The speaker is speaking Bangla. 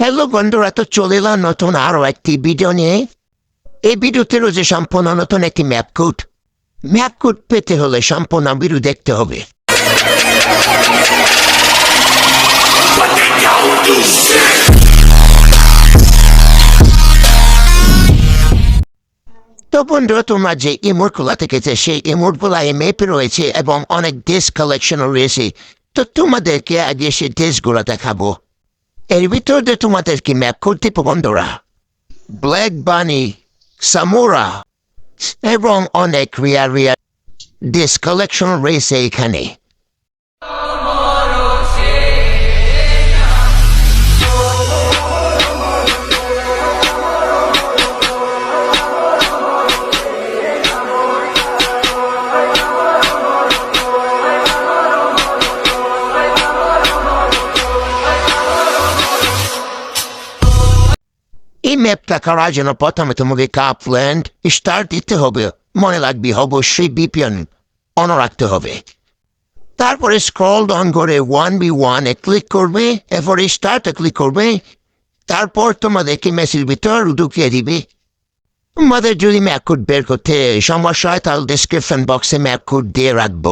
হ্যালো বন্ধুরা, তো চলে এলাম নতুন আরও একটি ভিডিও নিয়ে। এই ভিডিওতে রয়েছে সম্পূর্ণ নতুন একটি ম্যাপ কোড পেতে হলে সম্পূর্ণ ভিডিও দেখতে হবে। তো বন্ধুরা, তোমরা যে ইমোটগুলা থেকেছে সেই ইমোটগুলা এই ম্যাপে রয়েছে এবং অনেক ড্রেস কালেকশনও রয়েছে। তো তোমাদেরকে আজকে সেই ড্রেসগুলো দেখাবো। Evito de tomates que me acute pogondora. Black Bunny, Samura. Everyone on a crearia. This collection race a cane. এই ম্যাপটা করার জন্য প্রথমে তোমাকে কাপল্যান্ড স্টার্ট দিতে হবে মনে রাখবি অবশ্যই বিপিএন অন রাখতে হবে তারপরে স্ক্রল ডাউন করে ওয়ান বি ওয়ানে ক্লিক করবে এরপরে স্টার্টে ক্লিক করবে তারপর তোমাদেরকে মেসের ভিতর ঢুকিয়ে দিবে তোমাদের যদি ম্যাপ কোড বের করতে সমস্যা হয় তাহলে ডিসক্রিপশন বক্সে ম্যাপ কোড দিয়ে রাখব